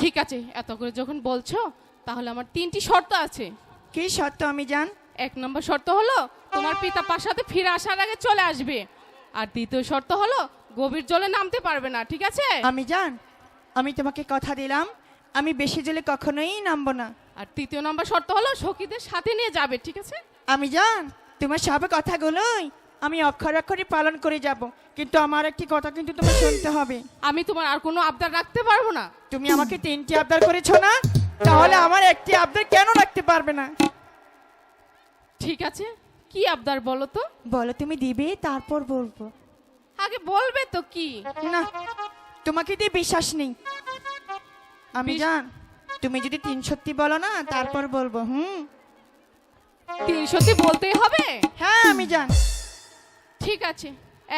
ঠিক আছে এত করে যখন বলছো তাহলে আমার তিনটি শর্ত আছে। কি শর্ত আমি জান? এক নম্বর শর্ত হলো তোমার পিতা পাশাতে ফিরে আসার আগে চলে আসবে। আর দ্বিতীয় শর্ত হলো গভীর জলে নামতে পারবে না ঠিক আছে? আমি জান আমি তোমাকে কথা দিলাম আমি বেশি জলে কখনোই নামবো না। আর তৃতীয় নম্বর শর্ত হলো সখীদের সাথে নিয়ে যাবে ঠিক আছে? আমি জান তোমার সব কথাগুলোই আমি অক্ষর অক্ষরে পালন করে যাব কিন্তু আমার একটি কথা কিন্তু তোমার শুনতে হবে। আমি তোমার আর কোনো আবদার রাখতে পারব না। তুমি আমাকে তিনটি আবদার করেছ না? তাহলে আমার একটি আবদার কেন রাখতে পারবে না? ঠিক আছে কি আবদার বলো তো? বলো তুমি দিবে তারপর বলব। আগে বলবে তো কি? না তোমাকে দিয়ে বিশ্বাস নেই। আমি জান তুমি যদি তিন সত্যি বলো না তারপর বলব হুম? তিন সত্যি বলতেই হবে? হ্যাঁ আমি জান। ঠিক আছে।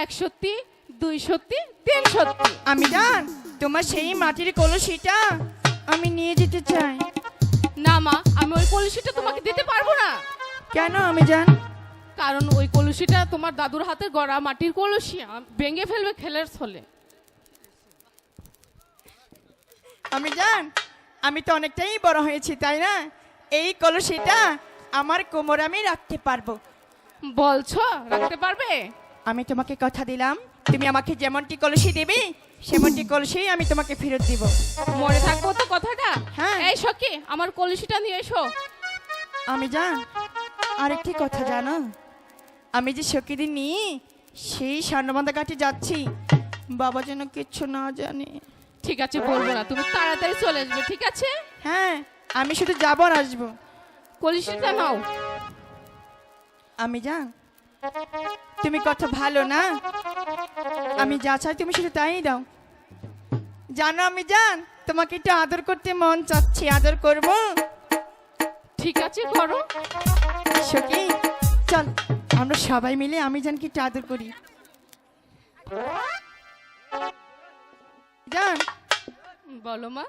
এক সত্যি দুই সত্যি তিন সত্যি আমি জান তোমার সেই মাটির কলসিটা আমি নিয়ে যেতে চাই। না মা আমি ওই কলসিটা তোমাকে দিতে পারব না। কেন আমি জান? কারণ ওই কলসিটা তোমার দাদুর হাতে গড়া মাটির কলসি ভেঙে ফেলবে খেলের ছলে। আমি জান আমি তো অনেকটাই বড় হয়েছি তাই না? এই কলসিটা আমার কোমর আমি রাখতে পারব। বলছো? রাখতে পারবে? আমি তোমাকে কথা দিলাম। তুমি আমাকে যেমনটি কলসি দেবে সেমনটি কলসি আমি তোমাকে ফেরত দিব। মনে থাকব তো কথাটা? হ্যাঁ। এই সখী আমার কলসিটা নিয়ে এসো। আমি জান আরেকটি কথা জানো? আমি যে সকিদিন নিয়ে সেই স্বর্ণবান্ধা ঘাটে যাচ্ছি বাবা যেন কিচ্ছু না জানে। ঠিক আছে বলব না। তুমি তাড়াতাড়ি চলে আসবে ঠিক আছে? হ্যাঁ আমি শুধু যাব আর আসব। কলসিটা নাও। আমি জান। তুমি কত ভালো না? আমি যা চাই তুমি শুধু তাই দাও। জানো আমি জান তোমাকে একটু আদর করতে মন চাচ্ছি আদর করব? ঠিক আছে করো। সখী চল আমরা সবাই মিলে আমি জানকে একটু আদর করি। জান। বলো মা।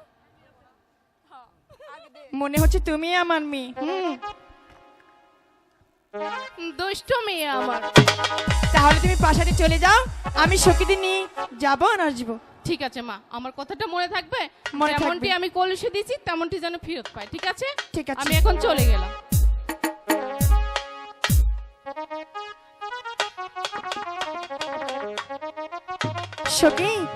মনে হচ্ছে তুমি আমার মেয়ে। হুম। দুষ্ট মেয়ে আমার। তাহলে তুমি পাশাতে চলে যাও আমি সখীদের নিয়ে যাব আর আসব। ঠিক আছে মা। আমার কথাটা মনে থাকবে? মনে থাকবে। যেমনটি আমি কলসি দিয়েছি তেমনটি যেন ফেরত পাই ঠিক আছে? ঠিক আছে। আমি এখন চলে গেলাম। সখী